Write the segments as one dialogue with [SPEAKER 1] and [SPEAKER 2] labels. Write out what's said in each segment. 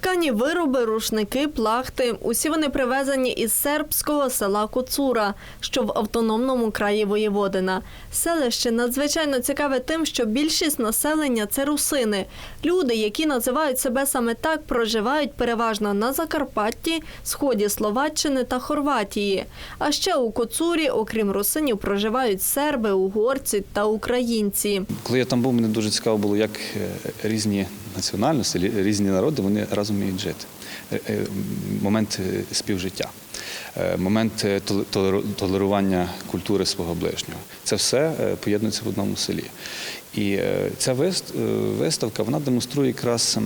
[SPEAKER 1] Ткані вироби, рушники, плахти. Усі вони привезені із сербського села Куцура, що в автономному краї Воєводина. Селище надзвичайно цікаве тим, що більшість населення це русини. Люди, які називають себе саме так, проживають переважно на Закарпатті, сході Словаччини та Хорватії. А ще у Куцурі, окрім русинів, проживають серби, угорці та українці.
[SPEAKER 2] Коли я там був, мені дуже цікаво було, як е, різні національності, різні народи вони разом вміють жити. Е, е, Момент е, співжиття, момент толе- толеру- толерування культури свого ближнього. Це все поєднується в одному селі. І е, ця е, виставка вона демонструє якраз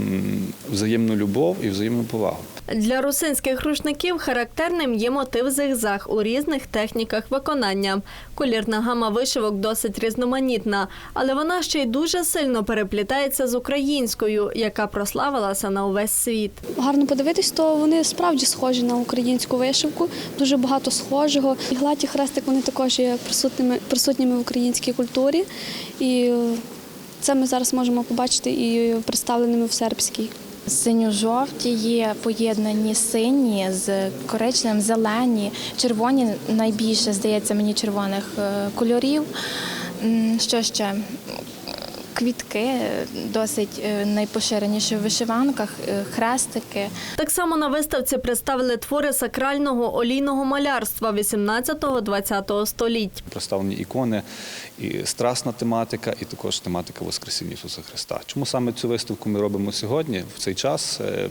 [SPEAKER 2] взаємну любов і взаємну повагу.
[SPEAKER 1] Для русинських рушників характерним є мотив зигзаг у різних техніках виконання. Колірна гама вишивок досить різноманітна, але вона ще й дуже сильно переплітається з українською, яка прославилася на увесь світ.
[SPEAKER 3] Гарно подивитись, то вони справді схожі на українську вишивку, дуже багато схожого. І гладі хрестик вони також є присутніми, присутніми в українській культурі. І е, це ми зараз можемо побачити і представленими в сербській.
[SPEAKER 4] Синьо-жовті є поєднані сині з коричневим, зелені, червоні найбільше, здається, мені червоних е, кольорів. Що ще? Квітки досить е, найпоширеніші в вишиванках, е, хрестики.
[SPEAKER 1] Так само на виставці представили твори сакрального олійного малярства 18-20 століть.
[SPEAKER 2] Представлені ікони, і страсна тематика, і також тематика Воскресіння Ісуса Христа. Чому саме цю виставку ми робимо сьогодні, в цей час, е,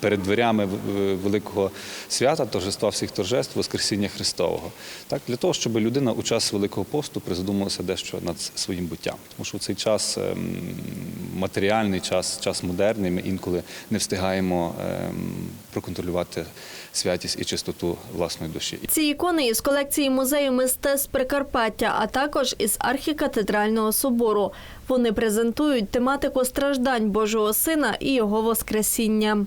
[SPEAKER 2] перед дверями в- великого свята, торжества всіх торжеств, Воскресіння Христового? Так, для того, щоб людина у час Великого посту призадумалася дещо над своїм буттям. Тому що в цей час ем, матеріальний час, час модерний, ми інколи не встигаємо ем, проконтролювати святість і чистоту власної душі.
[SPEAKER 1] Ці ікони із колекції музею мистецтв Прикарпаття, а також із архікатедрального собору. Вони презентують тематику страждань Божого Сина і його Воскресіння.